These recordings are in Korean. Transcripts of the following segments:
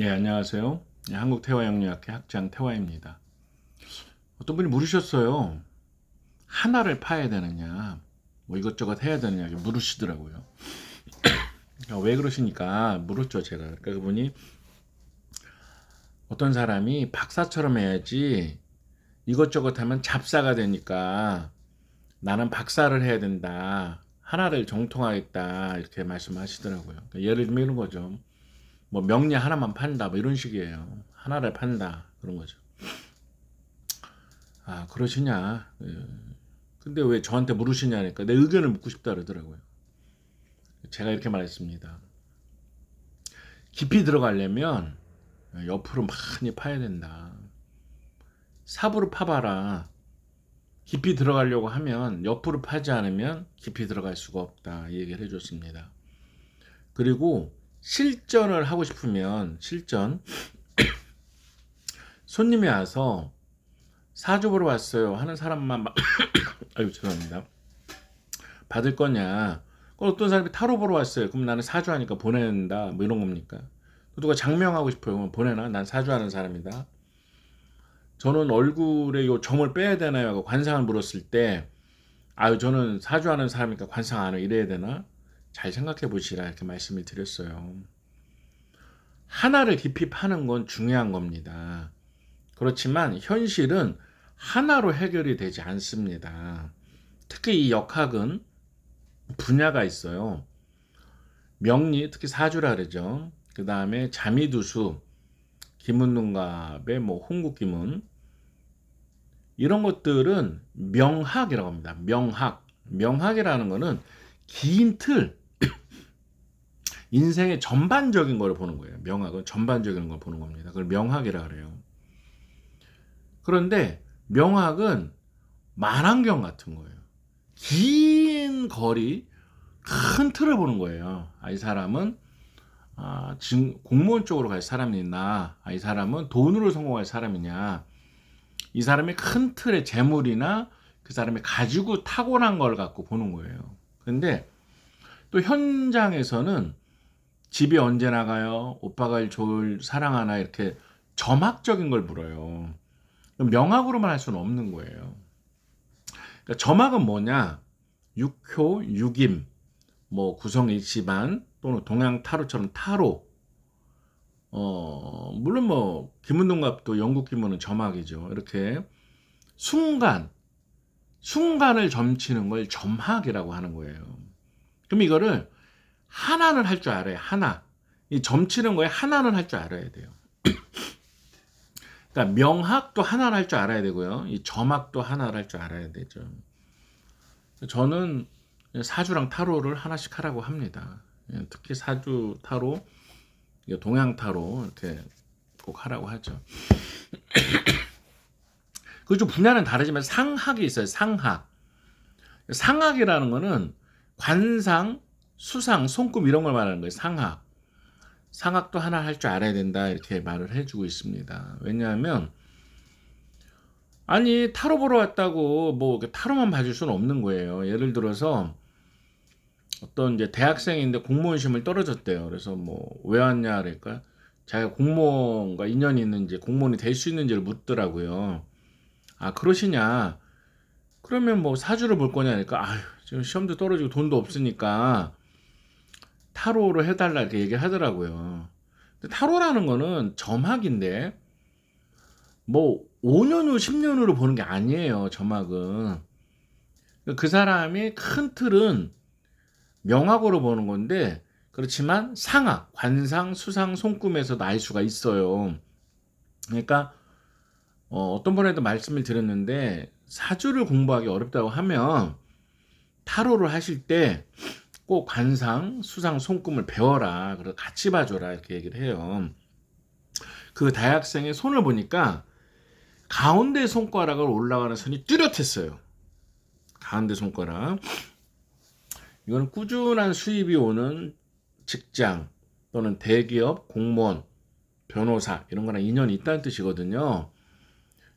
예, 안녕하세요. 예, 한국 태화영리학회 학장 태화입니다. 어떤 분이 물으셨어요. 하나를 파야 되느냐, 뭐 이것저것 해야 되느냐, 물으시더라고요. 어, 왜 그러시니까 물었죠, 제가. 그러니까 그분이 어떤 사람이 박사처럼 해야지 이것저것 하면 잡사가 되니까 나는 박사를 해야 된다. 하나를 정통하겠다. 이렇게 말씀하시더라고요. 그러니까 예를 들면 이런 거죠. 뭐 명리 하나만 판다 뭐 이런 식이에요. 하나를 판다 그런 거죠. 아 그러시냐? 예. 근데 왜 저한테 물으시냐니까 내 의견을 묻고 싶다 그러더라고요. 제가 이렇게 말했습니다. 깊이 들어가려면 옆으로 많이 파야 된다. 삽으로 파봐라. 깊이 들어가려고 하면 옆으로 파지 않으면 깊이 들어갈 수가 없다. 이 얘기를 해줬습니다. 그리고 실전을 하고 싶으면 실전. 손님이 와서 사주 보러 왔어요. 하는 사람만 막 아유 죄송합니다. 받을 거냐? 그럼 어떤 사람이 타로 보러 왔어요. 그럼 나는 사주 하니까 보낸다. 뭐 이런 겁니까? 누가 장명하고 싶어요. 그럼 보내나? 난 사주하는 사람이다. 저는 얼굴에 요 점을 빼야 되나요? 하고 관상을 물었을 때 아유 저는 사주하는 사람이니까 관상 안 해 이래야 되나 잘 생각해 보시라 이렇게 말씀을 드렸어요. 하나를 깊이 파는 건 중요한 겁니다. 그렇지만 현실은 하나로 해결이 되지 않습니다. 특히 이 역학은 분야가 있어요. 명리, 특히 사주라 그러죠. 그 다음에 자미두수, 기문능갑의 뭐 홍국기문 이런 것들은 명학이라고 합니다. 명학. 명학이라는 거는 긴 틀, 인생의 전반적인 걸 보는 거예요. 명학은 전반적인 걸 보는 겁니다. 그걸 명학이라 그래요. 그런데 명학은 만안경 같은 거예요. 긴 거리, 큰 틀을 보는 거예요. 아, 이 사람은 아, 지금 공무원 쪽으로 갈 사람이나 아, 이 사람은 돈으로 성공할 사람이냐 이 사람의 큰 틀의 재물이나 그 사람이 가지고 타고난 걸 갖고 보는 거예요. 근데 또 현장에서는 집이 언제 나가요? 오빠가 좋을 사랑하나 이렇게 점학적인 걸 물어요. 명학으로만 할 수는 없는 거예요. 그러니까 점학은 뭐냐? 육효, 육임, 뭐 구성 일시반 또는 동양 타로처럼 타로. 어 물론 뭐 김은동갑도 영국 기문은 점학이죠. 이렇게 순간 순간을 점치는 걸 점학이라고 하는 거예요. 그럼 이거를 하나는 할 줄 알아요. 하나. 이 점치는 거에 하나는 할 줄 알아야 돼요. 그러니까 명학도 하나를 할 줄 알아야 되고요. 이 점학도 하나를 할 줄 알아야 되죠. 저는 사주랑 타로를 하나씩 하라고 합니다. 예, 특히 사주 타로, 동양 타로 이렇게 꼭 하라고 하죠. 그좀 분야는 다르지만 상학이 있어요. 상학. 상학이라는 거는 관상, 수상, 손금 이런 걸 말하는 거예요. 상학. 상학도 하나 할 줄 알아야 된다. 이렇게 말을 해주고 있습니다. 왜냐하면, 아니, 타로 보러 왔다고 뭐 타로만 봐줄 수는 없는 거예요. 예를 들어서, 어떤 이제 대학생인데 공무원 시험을 떨어졌대요. 그래서 뭐, 왜 왔냐, 그러니까, 자기가 공무원과 인연이 있는지, 공무원이 될 수 있는지를 묻더라고요. 아, 그러시냐. 그러면 뭐 사주를 볼 거냐니까, 아유, 지금 시험도 떨어지고 돈도 없으니까, 타로로 해달라 이렇게 얘기하더라고요. 타로라는 거는 점학인데 뭐 5년 후 10년 후로 보는 게 아니에요. 점학은 그 사람이 큰 틀은 명학으로 보는 건데 그렇지만 상학, 관상, 수상, 손금에서도 알 수가 있어요. 그러니까 어, 떤 분에도 말씀을 드렸는데 사주를 공부하기 어렵다고 하면 타로를 하실 때 꼭 관상, 수상, 손금을 배워라. 그래서 같이 봐줘라. 이렇게 얘기를 해요. 그 대학생의 손을 보니까 가운데 손가락을 올라가는 선이 뚜렷했어요. 가운데 손가락. 이거는 꾸준한 수입이 오는 직장 또는 대기업, 공무원, 변호사 이런 거랑 인연이 있다는 뜻이거든요.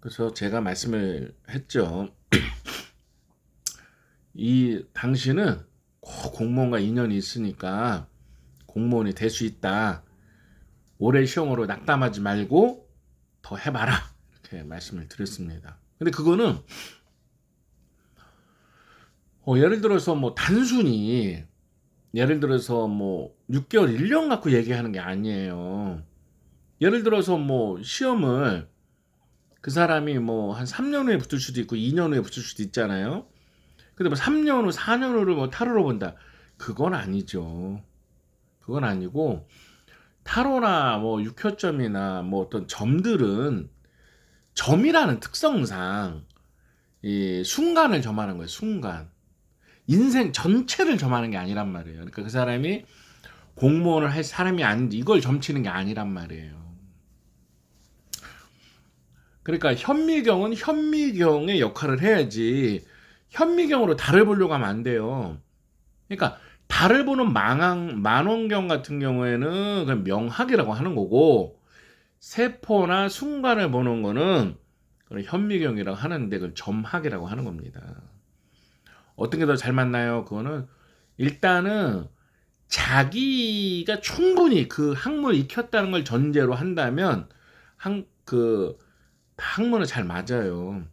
그래서 제가 말씀을 했죠. 이 당신은 꼭 공무원과 인연이 있으니까 공무원이 될 수 있다. 올해 시험으로 낙담하지 말고 더 해봐라 이렇게 말씀을 드렸습니다. 근데 그거는 어, 예를 들어서 뭐 단순히 예를 들어서 뭐 6개월, 1년 갖고 얘기하는 게 아니에요. 예를 들어서 뭐 시험을 그 사람이 뭐 한 3년 후에 붙을 수도 있고 2년 후에 붙을 수도 있잖아요. 근데 뭐 3년 후, 4년 후를 뭐 타로로 본다. 그건 아니죠. 그건 아니고 타로나 뭐 육효점이나 뭐 어떤 점들은 점이라는 특성상 이 순간을 점하는 거예요. 순간. 인생 전체를 점하는 게 아니란 말이에요. 그러니까 그 사람이 공무원을 할 사람이 아닌지 이걸 점치는 게 아니란 말이에요. 그러니까 현미경은 현미경의 역할을 해야지 현미경으로 달을 보려고 하면 안 돼요. 그러니까 달을 보는 망왕 만원경 같은 경우에는 그냥 명학이라고 하는 거고 세포나 순간을 보는 거는 현미경이라고 하는데 그걸 점학이라고 하는 겁니다. 어떤 게 더 잘 맞나요? 그거는 일단은 자기가 충분히 그 학문을 익혔다는 걸 전제로 한다면 한 그 학문은 잘 맞아요.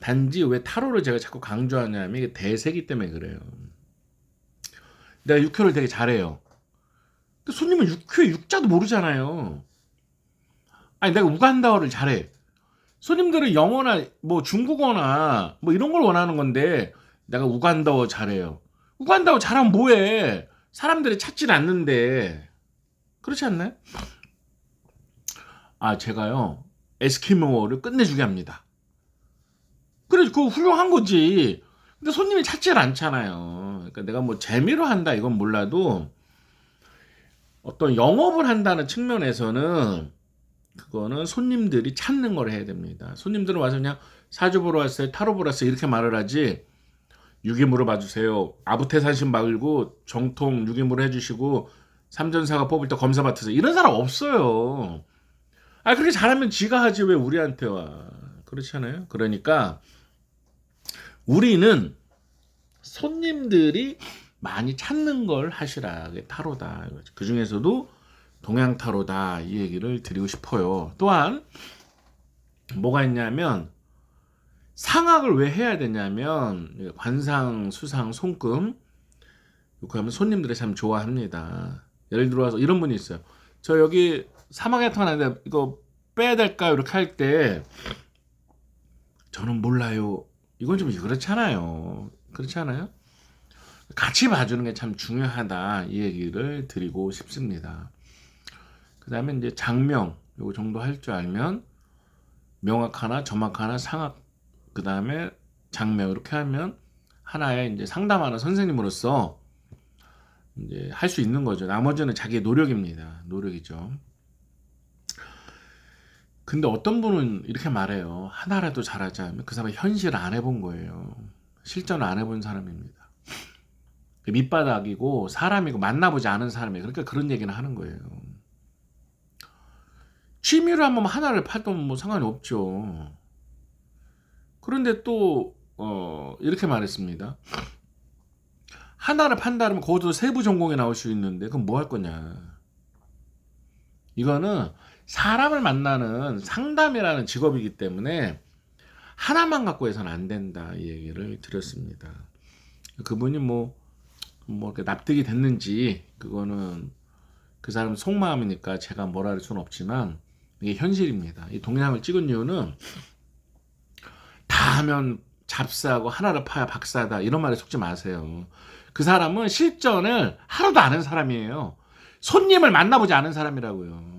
단지 왜 타로를 제가 자꾸 강조하냐면 이게 대세기 때문에 그래요. 내가 육효를 되게 잘해요. 근데 손님은 육효의 육자도 모르잖아요. 아니 내가 우간다어를 잘해. 손님들은 영어나 뭐 중국어나 뭐 이런 걸 원하는 건데 내가 우간다어 잘해요. 우간다어 잘하면 뭐해? 사람들이 찾질 않는데 그렇지 않나요? 아 제가요 에스키모어를 끝내주게 합니다. 그거 훌륭한 거지. 근데 손님이 찾질 않잖아요. 그러니까 내가 뭐 재미로 한다 이건 몰라도 어떤 영업을 한다는 측면에서는 그거는 손님들이 찾는 걸 해야 됩니다. 손님들은 와서 그냥 사주 보러 왔어요, 타로 보러 왔어요 이렇게 말을 하지 유기물을 봐주세요. 아부테산신 말고 정통 유기물 해주시고 삼전사가 뽑을 때 검사 맡으세요. 이런 사람 없어요. 아 그렇게 잘하면 지가 하지 왜 우리한테 와? 그렇지 않아요? 그러니까 우리는 손님들이 많이 찾는 걸 하시라. 타로다. 그 중에서도 동양 타로다. 이 얘기를 드리고 싶어요. 또한 뭐가 있냐면 상학을 왜 해야 되냐면 관상, 수상, 손금 이렇게 하면 손님들이 참 좋아합니다. 예를 들어서 이런 분이 있어요. 저 여기 사막에 타는데 이거 빼야 될까요? 이렇게 할 때 저는 몰라요. 이건 좀 그렇잖아요. 그렇지 않아요? 같이 봐주는 게 참 중요하다 이 얘기를 드리고 싶습니다. 그 다음에 이제 장명 요거 정도 할 줄 알면 명학 하나, 점학 하나, 상학 그 다음에 장명 이렇게 하면 하나의 이제 상담하는 선생님으로서 이제 할 수 있는 거죠. 나머지는 자기의 노력입니다. 노력이죠. 근데 어떤 분은 이렇게 말해요. 하나라도 잘하자. 그 사람은 현실 안 해본 거예요. 실전 안 해본 사람입니다. 밑바닥이고 사람이고 만나보지 않은 사람이에요. 그러니까 그런 얘기는 하는 거예요. 취미로 한번 하나를 파도 뭐 상관이 없죠. 그런데 또, 어, 이렇게 말했습니다. 하나를 판다면 거기도 세부 전공에 나올 수 있는데, 그럼 뭐 할 거냐. 이거는 사람을 만나는 상담이라는 직업이기 때문에 하나만 갖고 해서는 안 된다. 이 얘기를 드렸습니다. 그분이 뭐, 뭐, 이렇게 납득이 됐는지, 그거는 그 사람 속마음이니까 제가 뭐라 할 수는 없지만, 이게 현실입니다. 이 동영상을 찍은 이유는 다 하면 잡사하고 하나를 파야 박사다. 이런 말에 속지 마세요. 그 사람은 실전을 하루도 아는 사람이에요. 손님을 만나보지 않은 사람이라고요.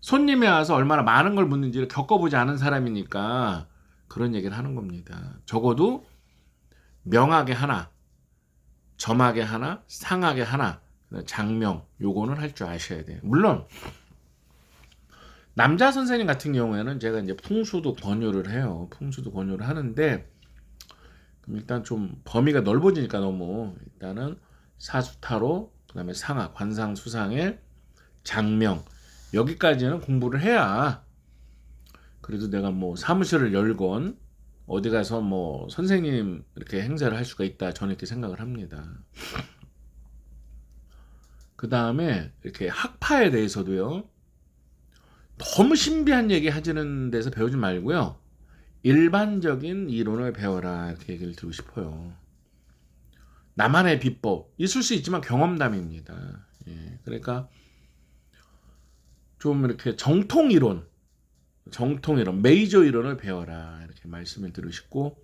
손님이 와서 얼마나 많은 걸 묻는지를 겪어보지 않은 사람이니까 그런 얘기를 하는 겁니다. 적어도 명하게 하나, 점하게 하나, 상하게 하나, 장명 요거는 할 줄 아셔야 돼요. 물론 남자 선생님 같은 경우에는 제가 이제 풍수도 권유를 해요. 풍수도 권유를 하는데 일단 좀 범위가 넓어지니까 너무 일단은 사수타로 그다음에 상하 관상 수상의 장명 여기까지는 공부를 해야 그래도 내가 뭐 사무실을 열건 어디 가서 뭐 선생님 이렇게 행사를 할 수가 있다 저는 이렇게 생각을 합니다. 그 다음에 이렇게 학파에 대해서도요. 너무 신비한 얘기 하지는 데서 배우지 말고요. 일반적인 이론을 배워라 이렇게 얘기를 드리고 싶어요. 나만의 비법 있을 수 있지만 경험담입니다. 예, 그러니까 좀 이렇게 정통 이론, 정통 이론, 메이저 이론을 배워라 이렇게 말씀을 싶고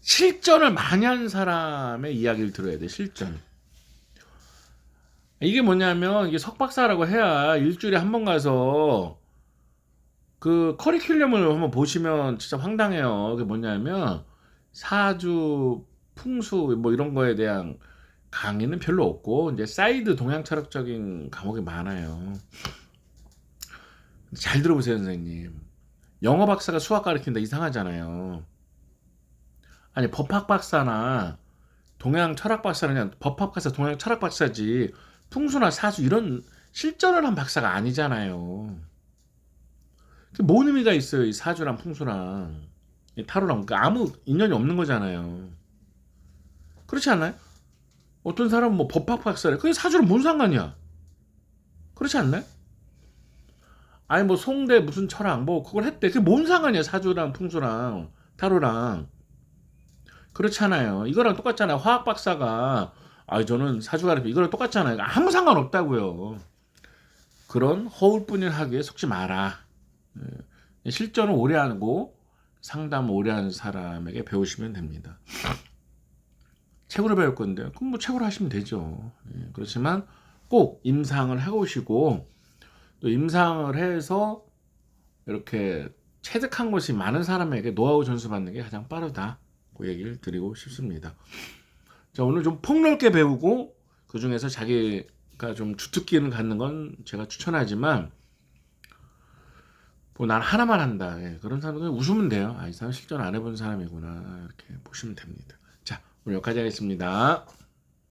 실전을 많이 한 사람의 이야기를 들어야 돼 실전. 이게 뭐냐면 이게 석박사라고 해야 일주일에 한 번 가서 그 커리큘럼을 한번 보시면 진짜 황당해요. 그게 뭐냐면 사주 풍수 뭐 이런 거에 대한 강의는 별로 없고 이제 사이드 동양 철학적인 과목이 많아요. 잘 들어보세요, 선생님. 영어 박사가 수학 가르친다 이상하잖아요. 아니 법학 박사나 동양 철학 박사는 그냥 법학 박사, 동양 철학 박사지 풍수나 사주 이런 실전을 한 박사가 아니잖아요. 그뭔 의미가 있어요, 이 사주랑 풍수랑 이 타로랑 그 아무 인연이 없는 거잖아요. 그렇지 않나요? 어떤 사람은 뭐 법학 박사래. 그게 사주랑 뭔 상관이야? 그렇지 않나요? 아니 뭐 송대 무슨 철학 뭐 그걸 했대. 그게 뭔 상관이야 사주랑 풍수랑 타로랑 그렇잖아요. 이거랑 똑같잖아요. 화학 박사가 아 저는 사주 가르쳐 이거랑 똑같잖아요. 아무 상관 없다고요. 그런 허울뿐인 학위에 속지 마라. 예. 실전을 오래 하고 상담 오래 하는 사람에게 배우시면 됩니다. 책으로 배울 건데 그럼 뭐 책으로 하시면 되죠. 예, 그렇지만 꼭 임상을 해오시고 또 임상을 해서 이렇게 체득한 것이 많은 사람에게 노하우 전수 받는 게 가장 빠르다. 그 얘기를 드리고 싶습니다. 자 오늘 좀 폭넓게 배우고 그 중에서 자기가 좀 주특기를 갖는 건 제가 추천하지만 뭐난 하나만 한다. 예, 그런 사람은 웃으면 돼요. 아, 이 사람 실전 안 해본 사람이구나. 이렇게 보시면 됩니다. 자, 오늘 여기까지 하겠습니다.